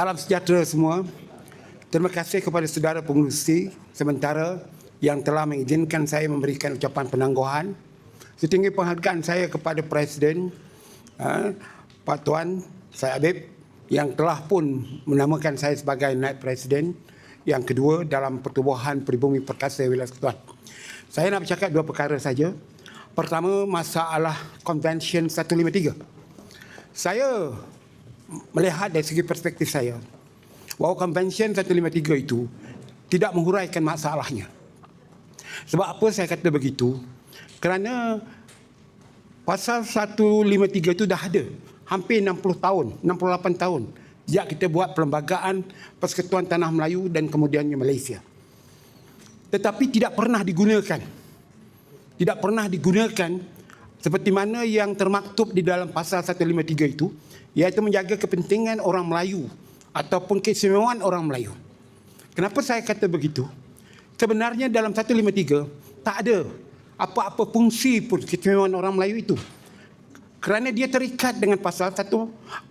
Salam sejahtera semua. Terima kasih kepada saudara pengurusi sementara yang telah mengizinkan saya memberikan ucapan penangguhan. Setinggi penghargaan saya kepada Presiden uh, Pak Tuan Syed Habib yang telah pun menamakan saya sebagai naib Presiden yang kedua dalam pertubuhan peribumi perkasa wilayah Ketuan. Saya nak bercakap dua perkara saja. Pertama, masalah Convention 153. Saya melihat dari segi perspektif saya bahawa Convention 153 itu tidak menghuraikan masalahnya. Sebab apa saya kata begitu? Kerana pasal 153 itu dah ada hampir 60 tahun, 68 tahun sejak kita buat perlembagaan Persekutuan Tanah Melayu dan kemudiannya Malaysia. Tetapi tidak pernah digunakan. Tidak pernah digunakan seperti mana yang termaktub di dalam pasal 153 itu iaitu menjaga kepentingan orang Melayu ataupun keistimewaan orang Melayu. Kenapa saya kata begitu? Sebenarnya dalam 153 tak ada apa-apa fungsi pun keistimewaan orang Melayu itu. Kerana dia terikat dengan pasal 1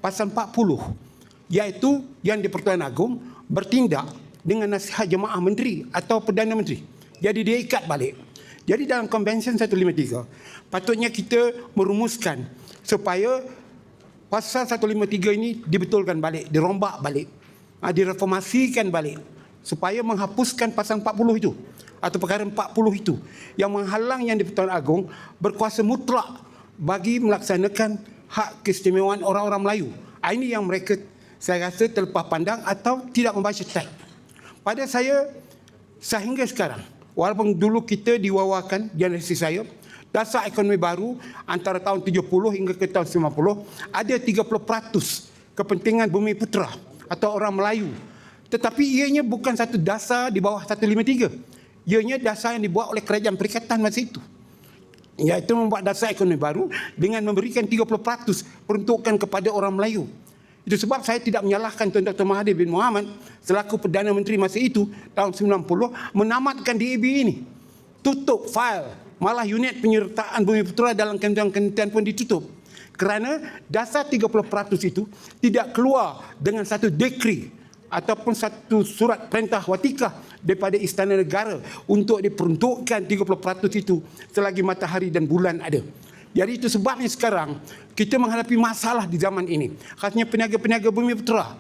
pasal 40 iaitu yang di Pertuan Agong bertindak dengan nasihat jemaah menteri atau perdana menteri. Jadi dia ikat balik. Jadi dalam Convention 153 patutnya kita merumuskan supaya pasal 153 ini dibetulkan balik, dirombak balik, ha, direformasikan balik supaya menghapuskan pasal 40 itu atau perkara 40 itu yang menghalang yang di-Pertuan Agong berkuasa mutlak bagi melaksanakan hak keistimewaan orang-orang Melayu. Ha, ini yang mereka saya rasa terlepas pandang atau tidak membaca teks. Pada saya sehingga sekarang walaupun dulu kita diwawakan di analisis saya dasar ekonomi baru antara tahun 70 hingga ke tahun 90 ada 30% kepentingan bumi putra atau orang Melayu. Tetapi ianya bukan satu dasar di bawah 153. Ianya dasar yang dibuat oleh kerajaan perikatan masa itu. Iaitu membuat dasar ekonomi baru dengan memberikan 30% peruntukan kepada orang Melayu. Itu sebab saya tidak menyalahkan Tuan Dr. Mahathir bin Mohamad selaku Perdana Menteri masa itu tahun 90 menamatkan DAB ini. Tutup fail malah unit penyertaan Bumi Putra dalam Kementerian-Kementerian pun ditutup. Kerana dasar 30% itu tidak keluar dengan satu dekri ataupun satu surat perintah watikah daripada Istana Negara untuk diperuntukkan 30% itu selagi matahari dan bulan ada. Jadi itu sebabnya sekarang kita menghadapi masalah di zaman ini. Khasnya peniaga-peniaga bumi putra.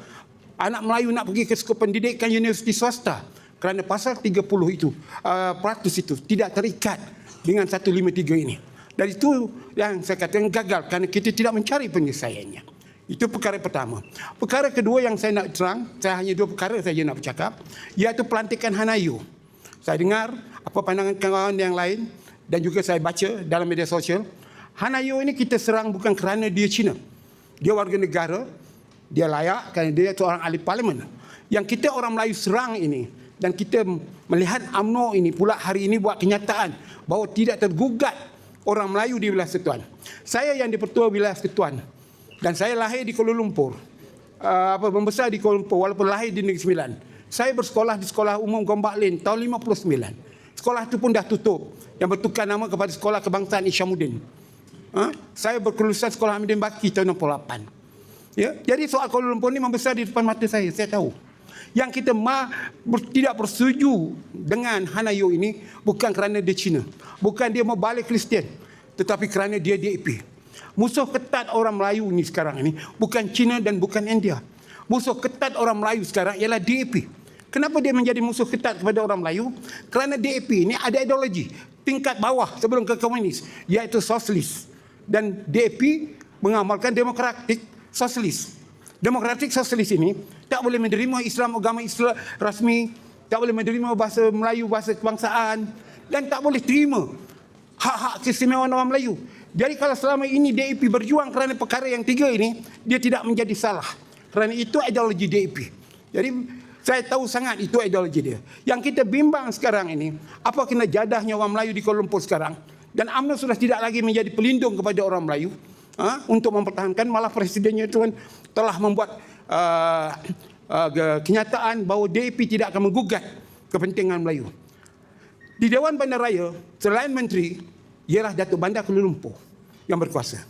Anak Melayu nak pergi ke sekolah pendidikan universiti swasta. Kerana pasal 30 itu, uh, peratus itu tidak terikat dengan 153 ini. Dan itu yang saya katakan gagal kerana kita tidak mencari penyelesaiannya. Itu perkara pertama. Perkara kedua yang saya nak terang, saya hanya dua perkara saja nak bercakap, iaitu pelantikan Hanayu. Saya dengar apa pandangan kawan yang lain dan juga saya baca dalam media sosial. Hanayu ini kita serang bukan kerana dia Cina. Dia warga negara, dia layak kerana dia seorang ahli parlimen. Yang kita orang Melayu serang ini dan kita melihat UMNO ini pula hari ini buat kenyataan bahawa tidak tergugat orang Melayu di wilayah Setuan. Saya yang dipertua wilayah Setuan dan saya lahir di Kuala Lumpur. Uh, apa membesar di Kuala Lumpur walaupun lahir di Negeri Sembilan. Saya bersekolah di Sekolah Umum Gombak Lin tahun 59. Sekolah itu pun dah tutup yang bertukar nama kepada Sekolah Kebangsaan Isyamuddin. Ha? Saya berkelulusan Sekolah Hamidin Baki tahun 68. Ya, jadi soal Kuala Lumpur ini membesar di depan mata saya, saya tahu. Yang kita ma, ber, tidak bersetuju dengan Hanayo ini bukan kerana dia Cina. Bukan dia mau balik Kristian. Tetapi kerana dia DAP. Musuh ketat orang Melayu ini sekarang ini bukan Cina dan bukan India. Musuh ketat orang Melayu sekarang ialah DAP. Kenapa dia menjadi musuh ketat kepada orang Melayu? Kerana DAP ini ada ideologi tingkat bawah sebelum ke komunis iaitu sosialis. Dan DAP mengamalkan demokratik sosialis. Demokratik sosialis ini tak boleh menerima Islam agama Islam rasmi, tak boleh menerima bahasa Melayu, bahasa kebangsaan dan tak boleh terima hak-hak keistimewaan orang Melayu. Jadi kalau selama ini DAP berjuang kerana perkara yang tiga ini, dia tidak menjadi salah. Kerana itu ideologi DAP. Jadi saya tahu sangat itu ideologi dia. Yang kita bimbang sekarang ini, apa kena jadahnya orang Melayu di Kuala Lumpur sekarang? Dan UMNO sudah tidak lagi menjadi pelindung kepada orang Melayu ha, untuk mempertahankan malah presidennya itu kan telah membuat uh, uh, kenyataan bahawa DAP tidak akan menggugat kepentingan Melayu. Di Dewan Bandaraya, selain menteri, ialah Datuk Bandar Kuala Lumpur yang berkuasa.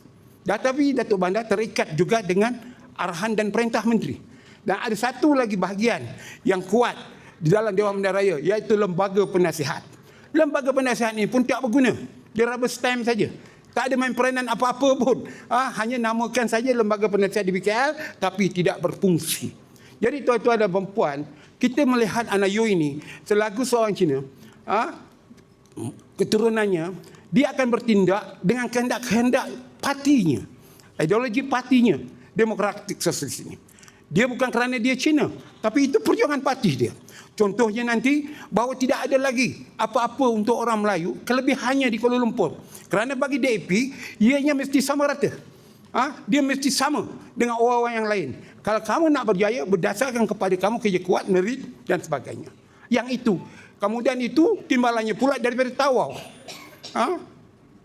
Tetapi Datuk Bandar terikat juga dengan arahan dan perintah menteri. Dan ada satu lagi bahagian yang kuat di dalam Dewan Benda Raya iaitu lembaga penasihat. Lembaga penasihat ini pun tak berguna. Dia rubber stamp saja. Tak ada main peranan apa-apa pun. Ha, hanya namakan saja lembaga penasihat di BKL tapi tidak berfungsi. Jadi tuan-tuan dan perempuan, kita melihat anak Yu ini selaku seorang Cina, ha, keturunannya, dia akan bertindak dengan kehendak-kehendak partinya. Ideologi partinya, Democratic Socialist ini. Dia bukan kerana dia Cina, tapi itu perjuangan parti dia. Contohnya nanti bahawa tidak ada lagi apa-apa untuk orang Melayu kelebihannya di Kuala Lumpur. Kerana bagi DAP, ianya mesti sama rata. Ha? Dia mesti sama dengan orang-orang yang lain. Kalau kamu nak berjaya, berdasarkan kepada kamu kerja kuat, merit dan sebagainya. Yang itu. Kemudian itu timbalannya pula daripada tawau. Ha?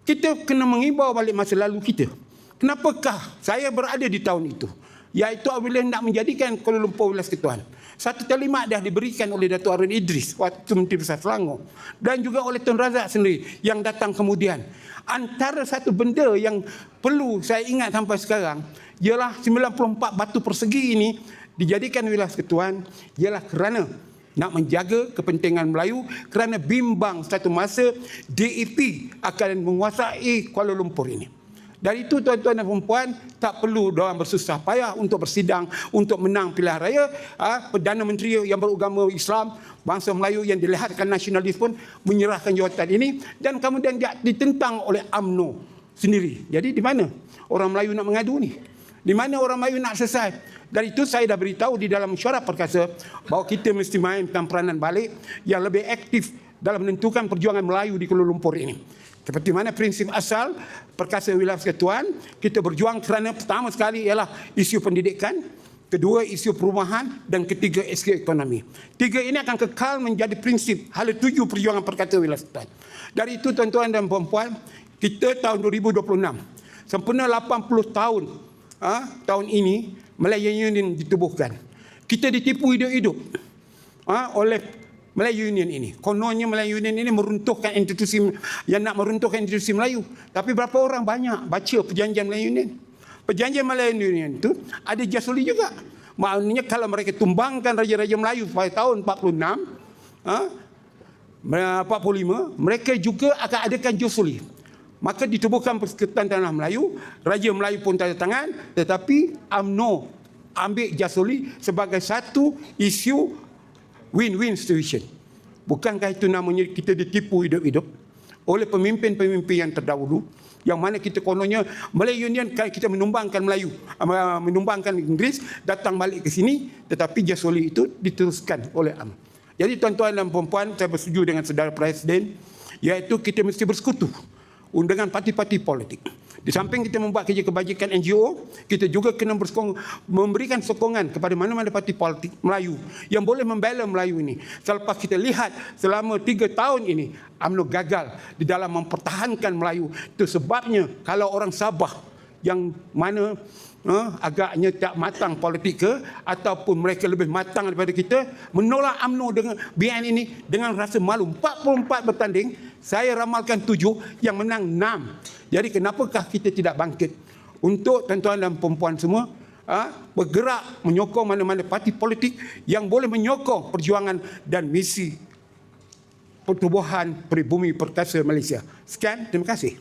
Kita kena mengimbau balik masa lalu kita. Kenapakah saya berada di tahun itu? Iaitu apabila nak menjadikan Kuala Lumpur wilayah ketuan. Satu kalimat dah diberikan oleh Datuk Arun Idris waktu Menteri Besar Selangor dan juga oleh Tun Razak sendiri yang datang kemudian. Antara satu benda yang perlu saya ingat sampai sekarang ialah 94 batu persegi ini dijadikan wilayah ketuan ialah kerana nak menjaga kepentingan Melayu kerana bimbang satu masa DAP akan menguasai Kuala Lumpur ini. Dari itu tuan-tuan dan perempuan tak perlu orang bersusah payah untuk bersidang untuk menang pilihan raya. Ha, Perdana Menteri yang beragama Islam, bangsa Melayu yang dilihatkan nasionalis pun menyerahkan jawatan ini dan kemudian dia ditentang oleh AMNO sendiri. Jadi di mana orang Melayu nak mengadu ni? Di mana orang Melayu nak selesai? Dari itu saya dah beritahu di dalam syarat perkasa bahawa kita mesti mainkan peranan balik yang lebih aktif dalam menentukan perjuangan Melayu di Kuala Lumpur ini. Seperti mana prinsip asal perkasa wilayah persekutuan, kita berjuang kerana pertama sekali ialah isu pendidikan, kedua isu perumahan dan ketiga isu ekonomi. Tiga ini akan kekal menjadi prinsip hala tuju perjuangan perkasa wilayah persekutuan. Dari itu tuan-tuan dan puan kita tahun 2026 sempena 80 tahun ha, tahun ini Malaya Union ditubuhkan. Kita ditipu hidup-hidup ha, oleh Melayu Union ini. Kononnya Melayu Union ini meruntuhkan institusi yang nak meruntuhkan institusi Melayu. Tapi berapa orang banyak baca perjanjian Melayu Union? Perjanjian Melayu Union itu ada jasuli juga. Maknanya kalau mereka tumbangkan Raja-Raja Melayu pada tahun 46, ha, 45, mereka juga akan adakan jasuli. Maka ditubuhkan Persekutuan Tanah Melayu, Raja Melayu pun tanda tangan, tetapi UMNO ambil jasuli sebagai satu isu win-win situation. Bukankah itu namanya kita ditipu hidup-hidup oleh pemimpin-pemimpin yang terdahulu yang mana kita kononnya Melayu Union kita menumbangkan Melayu uh, menumbangkan Inggeris datang balik ke sini tetapi jasoli itu diteruskan oleh AM. Jadi tuan-tuan dan puan saya bersetuju dengan saudara presiden iaitu kita mesti bersekutu dengan parti-parti politik. Di samping kita membuat kerja kebajikan NGO, kita juga kena bersokong, memberikan sokongan kepada mana-mana parti politik Melayu yang boleh membela Melayu ini. Selepas kita lihat selama tiga tahun ini, UMNO gagal di dalam mempertahankan Melayu. Itu sebabnya kalau orang Sabah yang mana uh, agaknya tak matang politik ke ataupun mereka lebih matang daripada kita menolak UMNO dengan BN ini dengan rasa malu 44 bertanding saya ramalkan 7 yang menang 6 jadi kenapakah kita tidak bangkit untuk tuan-tuan dan perempuan semua uh, bergerak menyokong mana-mana parti politik yang boleh menyokong perjuangan dan misi pertubuhan peribumi perkasa Malaysia. Sekian, terima kasih.